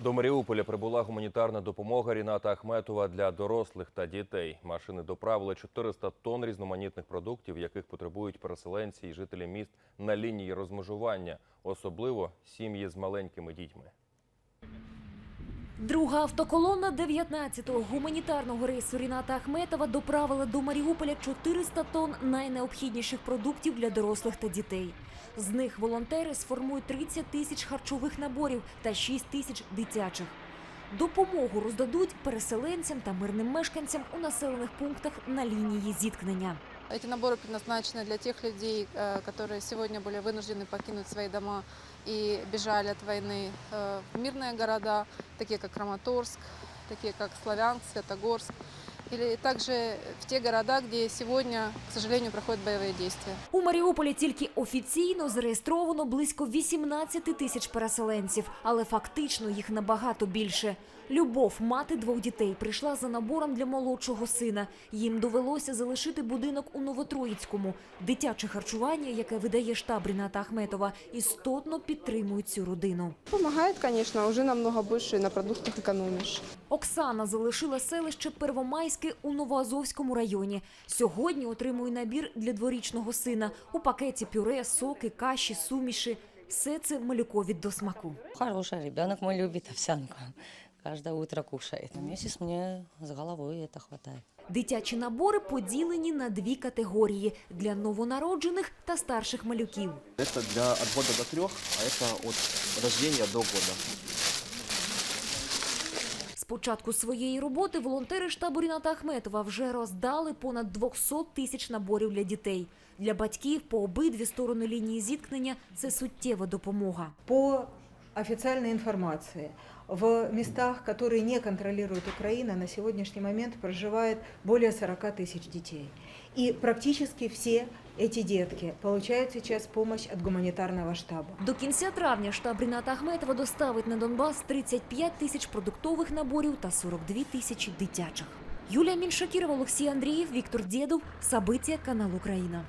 До Маріуполя прибула гуманітарна допомога Ріната Ахметова для дорослих та дітей. Машини доправили 400 тонн різноманітних продуктів, яких потребують переселенці і жителі міст на лінії розмежування, особливо сім'ї з маленькими дітьми. Друга автоколона 19-го гуманітарного рейсу Ріната Ахметова доправила до Маріуполя 400 тонн найнеобхідніших продуктів для дорослих та дітей. З них волонтери сформують 30 тисяч харчових наборів та 6 тисяч дитячих. Допомогу роздадуть переселенцям та мирним мешканцям у населених пунктах на лінії зіткнення. Эти наборы предназначены для тех людей, э, которые сегодня были вынуждены покинуть свои дома и бежали от войны э, в мирные города, такие как Краматорск, такие как Славянск, Святогорск, или также в те города, где сегодня, к сожалению, проходят боевые действия. У Маріуполі тільки офіційно зареєстровано близько 18 тисяч переселенців, але фактично їх набагато більше. Любов, мати двох дітей, прийшла за набором для молодшого сина. Їм довелося залишити будинок у Новотроїцькому. Дитяче харчування, яке видає штаб Ріната Ахметова, істотно підтримують цю родину. Помогает, конечно, уже намного больше на продуктах экономишь. Оксана залишила селище Первомайське у Новоазовському районі. Сьогодні отримує набір для дворічного сина у пакеті пюре, соки, каші, суміші. Все це малюкові до смаку. Хороший ребенок мой любит овсянку. Каждое утро кушает. На месяц мне с головой это хватает. Дитячі набори поділені на дві категорії для новонароджених та старших малюків. Это для от года до трех, а это от рождения до года. Початку своєї роботи волонтери штабу Ріната Ахметова вже роздали понад 200 тисяч наборів для дітей. Для батьків по обидві сторони лінії зіткнення це суттєва допомога. По официальной информации, в местах, которые не контролирует Украина, на сегодняшний момент проживает более 40 тысяч детей. И практически все эти детки получают сейчас помощь от гуманитарного штаба. До кінця травня штаб Ріната Ахметова доставить на Донбас 35 тисяч продуктових наборів та 42 тисячі дитячих. Юлія Міншакірова, Олексій Андрієв, Віктор Дєдов, Сабиття, канал Україна.